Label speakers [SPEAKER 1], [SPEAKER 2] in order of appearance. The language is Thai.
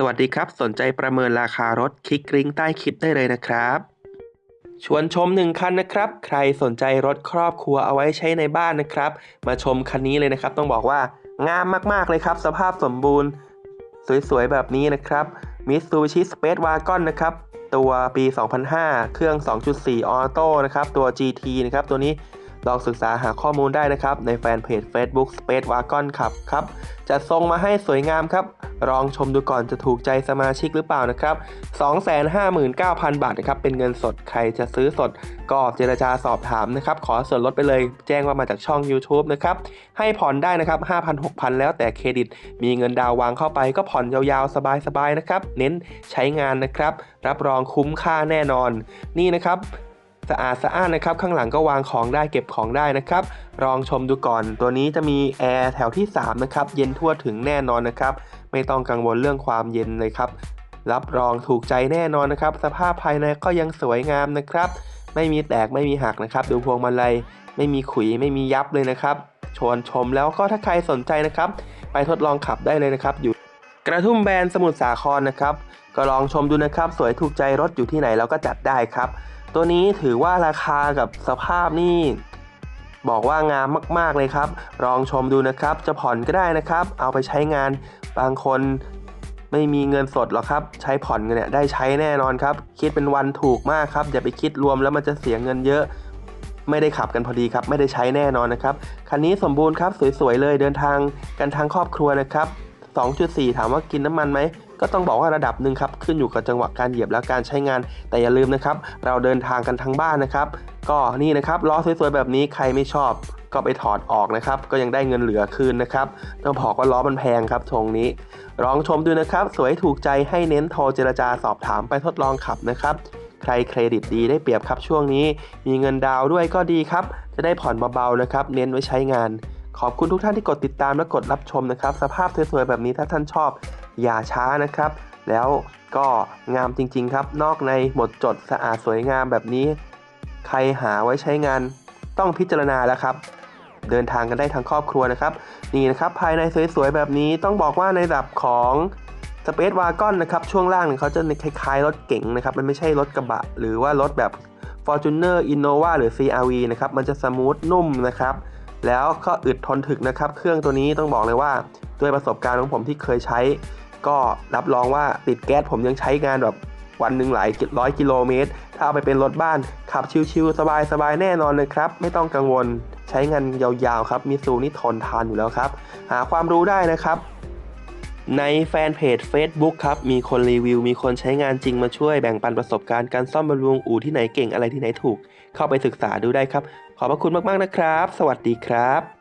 [SPEAKER 1] สวัสดีครับ สนใจประเมินราคารถคลิกลิงก์ใต้คลิปได้เลยนะครับ ชวนชมหนึ่งคันนะครับ ใครสนใจรถครอบครัวเอาไว้ใช้ในบ้านนะครับ มาชมคันนี้เลยนะครับ ต้องบอกว่างามมากๆเลยครับ สภาพสมบูรณ์ สวยๆ แบบนี้นะครับ Mitsubishi Space Wagon นะครับ ตัวปี 2005 เครื่อง 2.4 ออโต้นะครับ ตัว GT นะครับ ตัวนี้ ลองศึกษาหาข้อมูลได้นะครับ ในแฟนเพจ Facebook Space Wagon ครับครับจะทรงมาให้สวยงามครับ ลองชมดูก่อนจะถูกใจสมาชิกหรือเปล่านะครับ 259,000 บาทนะครับ เป็นเงินสดใครจะซื้อสด ก็เจรจาสอบถามนะครับ ขอส่วนลดไปเลย แจ้งว่ามาจากช่อง YouTube นะครับ ให้ผ่อนได้นะครับ 5,000 6,000 แล้วแต่เครดิต มีเงินดาววางเข้าไปก็ผ่อนยาวๆ สบายๆนะครับ เน้นใช้งานนะครับ รับรองคุ้มค่าแน่นอน นี่นะครับ สะอาดสะอ้านนะครับ ข้างหลังก็วางของได้เก็บของได้นะครับลองชมดูก่อน ตัวนี้จะมีแอร์แถวที่ 3 นะครับ เย็นทั่วถึงแน่นอนนะครับ ไม่ต้องกังวลเรื่องความเย็นเลยครับ รับรองถูกใจแน่นอนนะครับ สภาพภายในก็ยังสวยงามนะครับ ไม่มีแตกไม่มีหักนะครับ ดูพวงมาลัยไม่มีขุยไม่มียับเลยนะครับชวนชมแล้วก็ถ้าใครสนใจนะครับ ไปทดลองขับได้เลยนะครับ อยู่กระทุ่มแบนสมุทรสาครนะครับ ก็ลองชมดูนะครับ สวยถูกใจรถอยู่ที่ไหนเราก็จัดได้ครับ ตัวนี้ถือว่าราคากับสภาพนี่บอกว่างามมาก ๆ เลยครับ ลองชมดูนะครับ จะผ่อนก็ได้นะครับ เอาไปใช้งาน บางคนไม่มีเงินสดหรอกครับ ใช้ผ่อนเนี่ยได้ใช้แน่นอนครับ คิดเป็นวันถูกมากครับ อย่าไปคิดรวมแล้วมันจะเสียเงินเยอะ ไม่ได้ขับกันพอดีครับ ไม่ได้ใช้แน่นอนนะครับ คันนี้สมบูรณ์ครับ สวย ๆ เลย เดินทางกันทั้งครอบครัวนะครับ 2.4 ถามว่ากินน้ำมันไหม ก็ต้องบอกว่าระดับหนึ่งครับขึ้นอยู่กับจังหวะการเหยียบและการใช้งาน แต่อย่าลืมนะครับ เราเดินทางกันทั้งบ้านนะครับ ก็นี่นะครับล้อสวยๆแบบนี้ใครไม่ชอบ ก็ไปถอดออกนะครับ ก็ยังได้เงินเหลือคืนนะครับต้องบอกว่าล้อมันแพงครับทรงนี้ลองชมดูนะครับ สวยถูกใจให้เน้นโทรเจรจาสอบถามไปทดลองขับนะครับใครเครดิตดีได้เปรียบครับช่วงนี้ มีเงินดาวด้วยก็ดีครับ จะได้ผ่อนเบาๆนะครับ เน้นไว้ใช้งาน ขอบคุณทุกท่านที่กดติดตามและกดรับชมนะครับ สภาพสวยๆแบบนี้ถ้าท่านชอบ อย่าช้านะครับ แล้วก็งามจริงๆครับ นอกในหมดจดสะอาดสวยงามแบบนี้ ใครหาไว้ใช้งานต้องพิจารณาแล้วครับ เดินทางกันได้ทั้งครอบครัวนะครับ นี่นะครับภายในสวยๆแบบนี้ต้องบอกว่าในระดับของสเปซวากอนนะครับช่วงล่างเนี่ยเขาจะคล้ายๆรถเก๋งนะครับ มันไม่ใช่รถกระบะ หรือว่ารถแบบ Fortuner Innova หรือ CRV นะครับ มันจะสมูทนุ่มนะครับ แล้วก็อึดทนถึกนะครับ เครื่องตัวนี้ต้องบอกเลยว่า ด้วยประสบการณ์ของผมที่เคยใช้ ก็รับรองว่าติดแก๊สผมยังใช้งานแบบวันหนึ่งหลายร้อยกิโลเมตร ถ้าเอาไปเป็นรถบ้าน ขับชิวๆสบายๆ แน่นอนเลยครับ ไม่ต้องกังวล ใช้งานยาวๆ ครับ มิซูนี่ทนทานอยู่แล้วครับ หาความรู้ได้นะครับ ในแฟนเพจ Facebook ครับ มีคนรีวิว มีคนใช้งานจริงมาช่วยแบ่งปันประสบการณ์การซ่อมบำรุงอู่ที่ไหนเก่งอะไรที่ไหนถูก เข้าไปศึกษาดูได้ครับ ขอบพระคุณมากๆนะครับ สวัสดีครับ